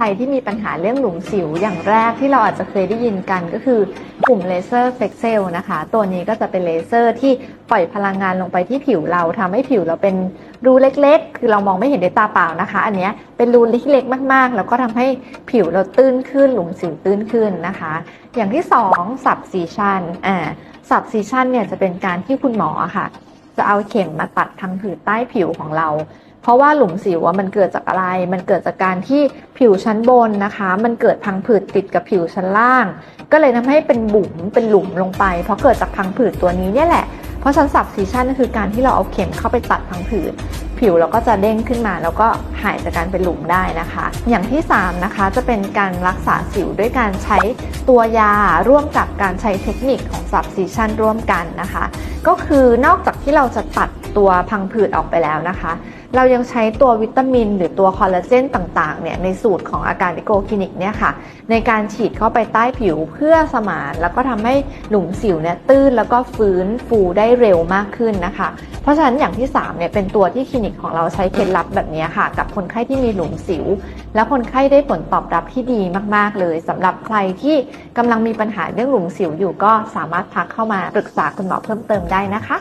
ใครที่มีปัญหาเรื่องหลุมสิวอย่างแรกที่เราอาจจะเคยได้ยินกันก็คือกลุ่มเลเซอร์เฟกเซลนะคะ ตัวนี้ก็จะเป็นเลเซอร์ที่ปล่อยพลังงานลงไปที่ผิวเราทำให้ผิวเราเป็นรูเล็กๆ คือเรามองไม่เห็นด้วยตาเปล่านะคะ อันนี้เป็นรูเล็กๆมากๆ แล้วก็ทำให้ผิวเราตื้นขึ้นหลุมสิวตื้นขึ้นนะคะ อย่างที่สองสับซีชันอ่าสับซีชันเนี่ยจะเป็นการที่คุณหมอค่ะ จะเอาเข็มมาตัดทางผืดใต้ผิวของเรา เพราะว่าหลุมสิวอะมันเกิดจากอะไร มันเกิดจากการที่ผิวชั้นบนนะคะ มันเกิดพังผืดติดกับผิวชั้นล่าง ก็เลยทำให้เป็นบุ๋มเป็นหลุมลงไป เพราะเกิดจากพังผืดตัวนี้เนี่ยแหละ เพราะชั้นสับซีชั่นก็คือการที่เราเอาเข็มเข้าไปตัดพังผืดผิวเราก็จะเด้งขึ้นมาแล้วก็หายจากการเป็นหลุมได้นะคะ อย่างที่ 3 นะคะจะเป็นการรักษาสิวด้วยการใช้ตัวยาร่วมกับการใช้เทคนิคของ subcision ร่วมกันนะคะ ก็คือนอกจากที่เราจะตัด ตัวพังผืดออกไปแล้วนะคะ เรายังใช้ตัววิตามิน หรือตัวคอลลาเจนต่างๆเนี่ยในสูตรของอาการดิโกคลินิกเนี่ยค่ะในการฉีดเข้าไปใต้ผิวเพื่อสมาน แล้วก็ทำให้หลุมสิวเนี่ยตื้นแล้วก็ฟื้นฟูได้เร็วมากขึ้นนะคะ เพราะฉะนั้นอย่างที่3เนี่ยเป็นตัวที่คลินิกของเราใช้เคล็ดลับแบบนี้ค่ะ กับคนไข้ที่มีหลุมสิว แล้วคนไข้ได้ผลตอบรับที่ดีมาก ๆ เลยสำหรับใครที่กำลังมีปัญหาเรื่องหลุมสิวอยู่ก็สามารถทักเข้ามาปรึกษาคุณหมอเพิ่มเติมได้นะคะ